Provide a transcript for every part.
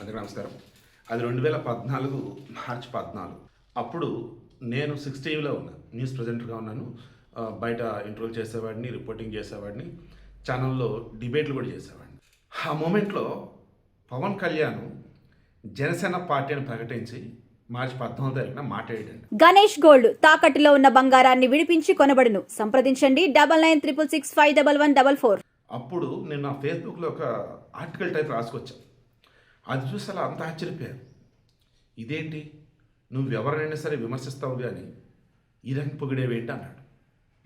అందరికీ నమస్కారం. అది రెండు వేల పద్నాలుగు మార్చి పద్నాలుగు. అప్పుడు నేను సిక్స్ టీవీలో ఉన్నాను న్యూస్ ప్రజెంటర్గా ఉన్నాను. బయట ఇంటర్వ్యూ చేసేవాడిని రిపోర్టింగ్ చేసేవాడిని ఛానల్లో డిబేట్లు కూడా చేసేవాడిని. ఆ మూమెంట్లో పవన్ కళ్యాణ్ జనసేన పార్టీని ప్రకటించి మార్చి పద్నాలుగు తారీఖున మాట్లాడాడు. గణేష్ గోల్డ్ తాకట్టులో ఉన్న బంగారాన్ని విడిపించి కొనబడును. సంప్రదించండి. Double nine triple six five double one double four. అప్పుడు నేను నా ఫేస్బుక్లో ఒక ఆర్టికల్ టైప్ రాసుకొచ్చాను అది చూసి అలా అంత ఆశ్చర్యపోయాను. ఇదేంటి? నువ్వెవరినైనా సరే విమర్శిస్తావు కానీ ఈ రకం పొగిడేవేంటి అన్నాడు.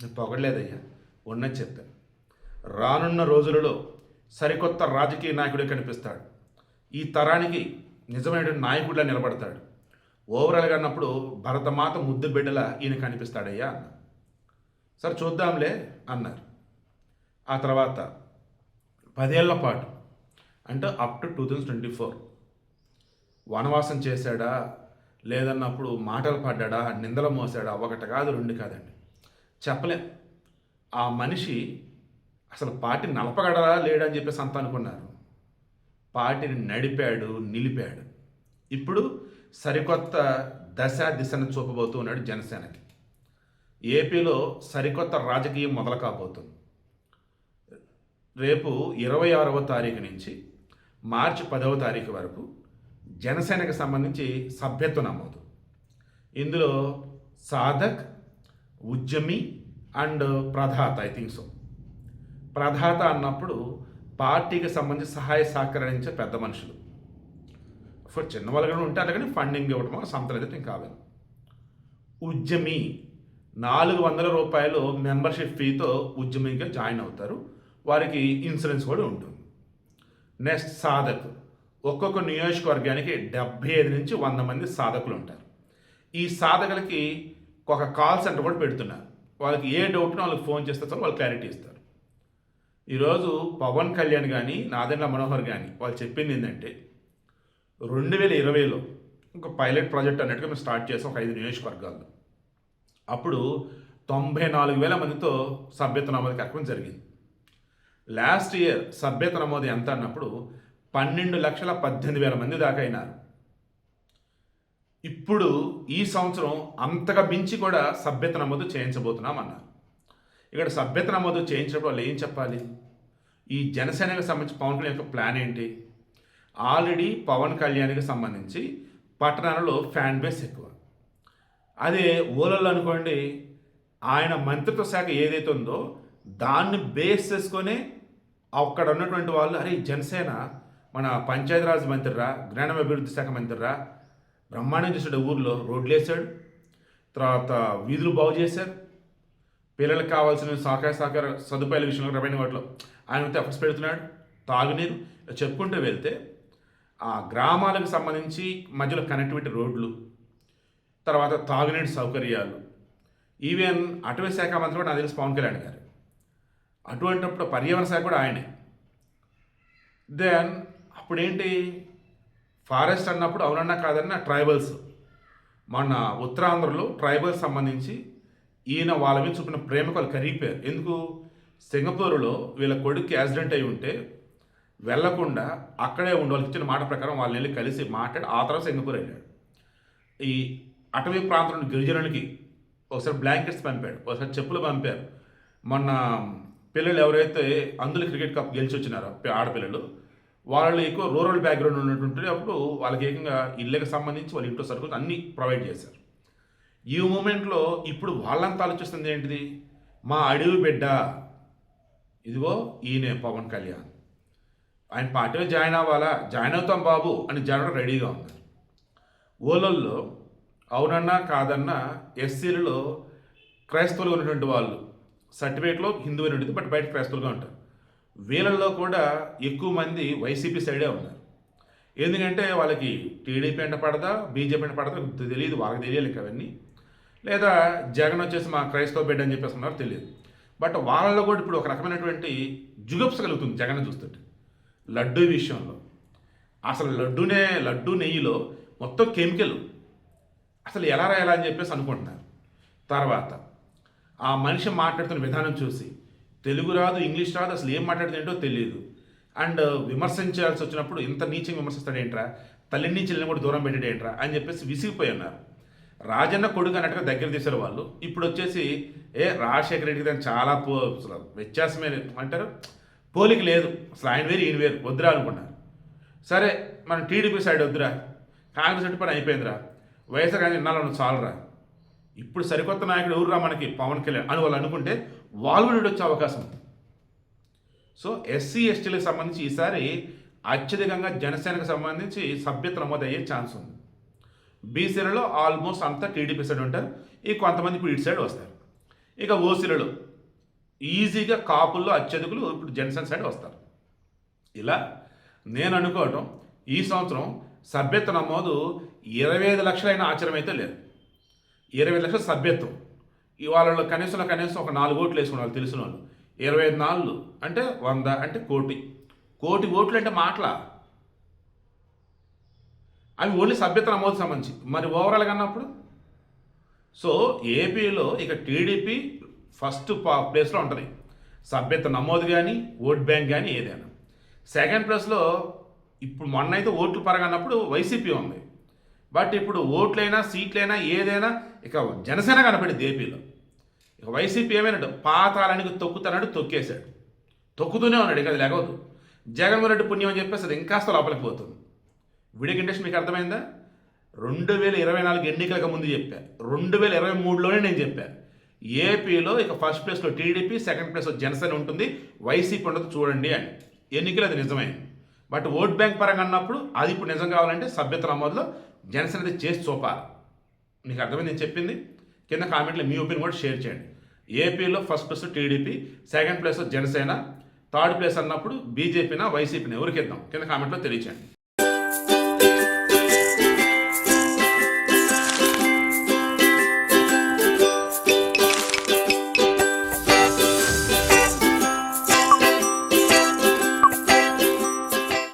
నేను పొగడలేదయ్యా ఉన్నది చెప్పాను. రానున్న రోజులలో సరికొత్త రాజకీయ నాయకుడే కనిపిస్తాడు. ఈ తరానికి నిజమైన నాయకుడిలా నిలబడతాడు. ఓవరాల్గా అన్నప్పుడు భరతమాత ముద్దు బిడ్డలా ఈయన కనిపిస్తాడయ్యా అన్న సరే చూద్దాంలే అన్నారు. ఆ తర్వాత పదేళ్ళ పాటు అంటే up to two thousand twenty four వనవాసం చేశాడా? లేదన్నప్పుడు మాటలు పడ్డాడా? నిందలు మోసాడా ఒకటి కాదు రెండు కాదండి. చెప్పలేం. ఆ మనిషి అసలు పార్టీ నలపగడరా లేడని చెప్పేసి అంత అనుకున్నారు. పార్టీని నడిపాడు నిలిపాడు. ఇప్పుడు సరికొత్త దశ దిశను చూపబోతూ ఉన్నాడు జనసేనకి. ఏపీలో సరికొత్త రాజకీయం మొదలు కాబోతుంది రేపు ఇరవై ఆరవ తారీఖు నుంచి మార్చి పదవ తారీఖు వరకు జనసేనకు సంబంధించి సభ్యత్వ నమోదు. ఇందులో సాధక్ ఉద్యమి అండ్ ప్రధాత ఐ థింక్ సో ప్రధాత అన్నప్పుడు పార్టీకి సంబంధించి సహాయ సహకరించే పెద్ద మనుషులు. ఫర్ చిన్నవాళ్ళు కూడా ఉంటారు కానీ ఫండింగ్ ఇవ్వడం సంతలు అయితే నేను కావాలి. ఉద్యమి నాలుగు వందల రూపాయలు మెంబర్షిప్ ఫీతో ఉద్యమిగా జాయిన్ అవుతారు. వారికి ఇన్సూరెన్స్ కూడా ఉంటుంది. నెక్స్ట్ సాధక్ ఒక్కొక్క నియోజకవర్గానికి డెబ్బై ఐదు నుంచి వంద మంది సాధకులు ఉంటారు. ఈ సాధకులకి ఒక కాల్ సెంటర్ కూడా పెడుతున్నారు. వాళ్ళకి ఏ డౌట్నో వాళ్ళకి ఫోన్ చేస్తే వాళ్ళు క్లారిటీ ఇస్తారు. ఈరోజు పవన్ కళ్యాణ్ కానీ నాదెండ్ల మనోహర్ కానీ వాళ్ళు చెప్పింది ఏంటంటే రెండు వేల ఇరవైలో ఒక పైలట్ ప్రాజెక్ట్ అన్నట్టుగా మేము స్టార్ట్ చేసాం ఒక ఐదు నియోజకవర్గాల్లో. అప్పుడు తొంభై నాలుగు వేల మందితో సభ్యత్వ నమోదు కార్యక్రమం జరిగింది. లాస్ట్ ఇయర్ సభ్యత నమోదు ఎంత అన్నప్పుడు పన్నెండు లక్షల పద్దెనిమిది వేల మంది దాకా అయినారు. ఇప్పుడు ఈ సంవత్సరం అంతగా మించి కూడా సభ్యత నమోదు చేయించబోతున్నాం అన్నారు. ఇక్కడ సభ్యత నమోదు చేయించినప్పుడు వాళ్ళు ఏం చెప్పాలి? ఈ జనసేనకు సంబంధించి పవన్ కళ్యాణ్ యొక్క ప్లాన్ ఏంటి? ఆల్రెడీ పవన్ కళ్యాణ్కి సంబంధించి పట్టణాలలో ఫ్యాన్ బేస్ ఎక్కువ. అదే ఊళ్ళల్లో అనుకోండి ఆయన మంత్రిత్వ శాఖ ఏదైతే ఉందో దాన్ని బేస్ చేసుకొని అక్కడ ఉన్నటువంటి వాళ్ళు అరే జనసేన మన పంచాయతీరాజ్ మంత్రిరా జ్ఞానం అభివృద్ధి శాఖ మంత్రిరా బ్రహ్మాండం చేసాడు ఊర్లో రోడ్లు వేశాడు తర్వాత వీధులు బాగు చేశారు పిల్లలకు కావాల్సిన సహకార సహకార సదుపాయాల విషయంలో రమైన వాటిలో ఆయన ఎఫర్ట్స్ పెడుతున్నాడు తాగునీరు. ఇలా చెప్పుకుంటూ వెళ్తే ఆ గ్రామాలకు సంబంధించి మధ్యలో కనెక్టివిటీ రోడ్లు తర్వాత తాగునీటి సౌకర్యాలు ఈవెన్ అటవీ శాఖ మంత్రి కూడా నాకు తెలిసి పవన్ కళ్యాణ్ గారు. అటువంటిప్పుడు పర్యావరణ శాఖ కూడా ఆయనే. దెన్ అప్పుడేంటి? ఫారెస్ట్ అన్నప్పుడు అవునన్నా కాదన్నా ట్రైబల్స్. మొన్న ఉత్తరాంధ్రలో ట్రైబల్స్ సంబంధించి ఈయన వాళ్ళ మీద చూపిన ప్రేమకు వాళ్ళు కరిగిపోయారు. ఎందుకు? సింగపూర్లో వీళ్ళ కొడుకు యాక్సిడెంట్ అయి ఉంటే వెళ్ళకుండా అక్కడే ఉండి వాళ్ళకి ఇచ్చిన మాట ప్రకారం వాళ్ళని వెళ్ళి కలిసి మాట్లాడి ఆ తర్వాత సింగపూర్ వెళ్ళాడు. ఈ అటవీ ప్రాంతంలో గిరిజనులకి ఒకసారి బ్లాంకెట్స్ పంపాడు ఒకసారి చెప్పులు పంపారు. మొన్న పిల్లలు ఎవరైతే అందులో క్రికెట్ కప్ గెలిచి వచ్చినారో ఆడపిల్లలు వాళ్ళు ఎక్కువ రూరల్ బ్యాక్గ్రౌండ్ ఉన్నటువంటి అప్పుడు వాళ్ళకి ఏకంగా ఇళ్ళకి సంబంధించి వాళ్ళ ఇంట్లో సరుకులు అన్నీ ప్రొవైడ్ చేశారు. ఈ మూమెంట్లో ఇప్పుడు వాళ్ళంతా ఆలోచిస్తుంది ఏంటిది? మా అడవి బిడ్డ ఇదిగో ఈయనే పవన్ కళ్యాణ్. ఆయన పార్టీలో జాయిన్ అవ్వాలా? జాయిన్ అవుతాం బాబు అని జరగడం రెడీగా ఉన్నారు. ఓలల్లో అవునన్నా కాదన్నా ఎస్సీలలో క్రైస్తవులు ఉన్నటువంటి వాళ్ళు సర్టిఫికేట్లో హిందూ అని ఉంటుంది బట్ బయట క్రైస్తవులుగా ఉంటారు. వీళ్ళల్లో కూడా ఎక్కువ మంది వైసీపీ సైడే ఉన్నారు. ఎందుకంటే వాళ్ళకి టీడీపీ అంటే పడదా బీజేపీ అంటే పడదా తెలియదు వాళ్ళకి తెలియాలి అవన్నీ. లేదా జగన్ వచ్చేసి మా క్రైస్తవ బిడ్డ అని చెప్పేసి ఉన్నారు తెలియదు. బట్ వాళ్ళలో కూడా ఇప్పుడు ఒక రకమైనటువంటి జుగప్స కలుగుతుంది జగన్ చూస్తుంటే. లడ్డూ విషయంలో. అసలు లడ్డూనే లడ్డూ నెయ్యిలో మొత్తం కెమికల్. అసలు ఎలా రాయాలని చెప్పేసి అనుకుంటున్నారు. తర్వాత ఆ మనిషి మాట్లాడుతున్న విధానం చూసి తెలుగు రాదు ఇంగ్లీష్ రాదు అసలు ఏం మాట్లాడుతుందో తెలియదు అండ్ విమర్శించాల్సి వచ్చినప్పుడు ఇంత నీచంగా విమర్శిస్తాడేంట్రా తల్లి నుంచి కూడా దూరం పెట్టాడేంట్రా అని చెప్పేసి విసిగిపోయి ఉన్నారు. రాజన్న కొడుకు అన్నట్టుగా దగ్గర తీశారు వాళ్ళు. ఇప్పుడు వచ్చేసి ఏ రాజశేఖర రెడ్డికి దాన్ని చాలా పో అసలు వ్యత్యాసమే అంటారు పోలిక లేదు. అసలు ఆయన వేరు ఈయన వేరు. వద్దురా అనుకున్నారు. సరే మనం టీడీపీ సైడ్ వద్దురా. కాంగ్రెస్ ఎటు పని అయిపోయిందిరా. వైఎస్ఆర్ కానీ ఇన్నాళ్ళు చాలరా. ఇప్పుడు సరికొత్త నాయకుడు ఎవరురా మనకి? పవన్ కళ్యాణ్ అని వాళ్ళు అనుకుంటే వాళ్ళు వచ్చే అవకాశం. ఉంది సో ఎస్సీ ఎస్టీలకు సంబంధించి ఈసారి అత్యధికంగా జనసేనకు సంబంధించి సభ్యత నమోదు అయ్యే ఛాన్స్ ఉంది. బీసీలలో ఆల్మోస్ట్ అంతా టీడీపీ సైడ్ ఉంటారు. ఈ కొంతమంది ఇప్పుడు ఇటు సైడ్ వస్తారు. ఇక ఓసీలలో ఈజీగా కాపుల్లో అత్యధికులు ఇప్పుడు జనసేన సైడ్ వస్తారు. ఇలా నేను అనుకోవటం ఈ సంవత్సరం సభ్యత్వ నమోదు ఇరవై ఐదు లక్షలైన ఆచరమైతే అయితే లేదు. ఇరవై ఐదు లక్షల సభ్యత్వం. ఇవాళ కనీసం కనీసం ఒక నాలుగు ఓట్లు వేసుకున్న వాళ్ళు తెలిసిన వాళ్ళు ఇరవై ఐదు నాలుగు అంటే వంద అంటే కోటి. కోటి ఓట్లు అంటే మాటల? అవి ఓన్లీ సభ్యత నమోదు సంబంధించి. మరి ఓవరాల్ అన్నప్పుడు సో ఏపీలో ఇక టీడీపీ ఫస్ట్ ప్లేస్లో ఉంటుంది. సభ్యత నమోదు కానీ ఓట్ బ్యాంక్ కానీ ఏదైనా. సెకండ్ ప్లేస్లో ఇప్పుడు మొన్న అయితే ఓట్లు పరగన్నప్పుడు వైసీపీ ఉంది. బట్ ఇప్పుడు ఓట్లైనా సీట్లైనా ఏదైనా ఇక జనసేన కనపడింది ఏపీలో ఇక వైసీపీ ఏమైనాడు? పాతాళానికి తొక్కుతానడు తొక్కేశాడు. తొక్కుతూనే ఉన్నాడు ఇక అది లేకపోదు. జగన్మోహన్ రెడ్డి పుణ్యం అని చెప్పేసి అది ఇంకాస్త లోపలికి పోతుంది. వీడియో ఇండస్ట్రీ మీకు అర్థమైందా? రెండు వేల ఇరవై నాలుగు ఎన్నికలకు ముందు చెప్పా. రెండు వేల ఇరవై మూడులోనే నేను చెప్పా. ఏపీలో ఇక ఫస్ట్ ప్లేస్లో టీడీపీ సెకండ్ ప్లేస్లో జనసేన ఉంటుంది. వైసీపీ ఉండదు చూడండి అని. ఎన్నికలు అది నిజమైంది బట్ ఓట్ బ్యాంక్ పరంగా అన్నప్పుడు అది ఇప్పుడు నిజం కావాలంటే సభ్యత నమోదులో జనసేన అది చేసి చూపాలి. మీకు అర్థమైంది నేను చెప్పింది? కింద కామెంట్లో మీ ఒపీనియన్ కూడా షేర్ చేయండి. ఏపీలో first place TDP second place Janasena third place అన్నప్పుడు బీజేపీనా వైసీపీనా? ఎవరికి ఇద్దాం? కింద కామెంట్లో తెలియచేయండి.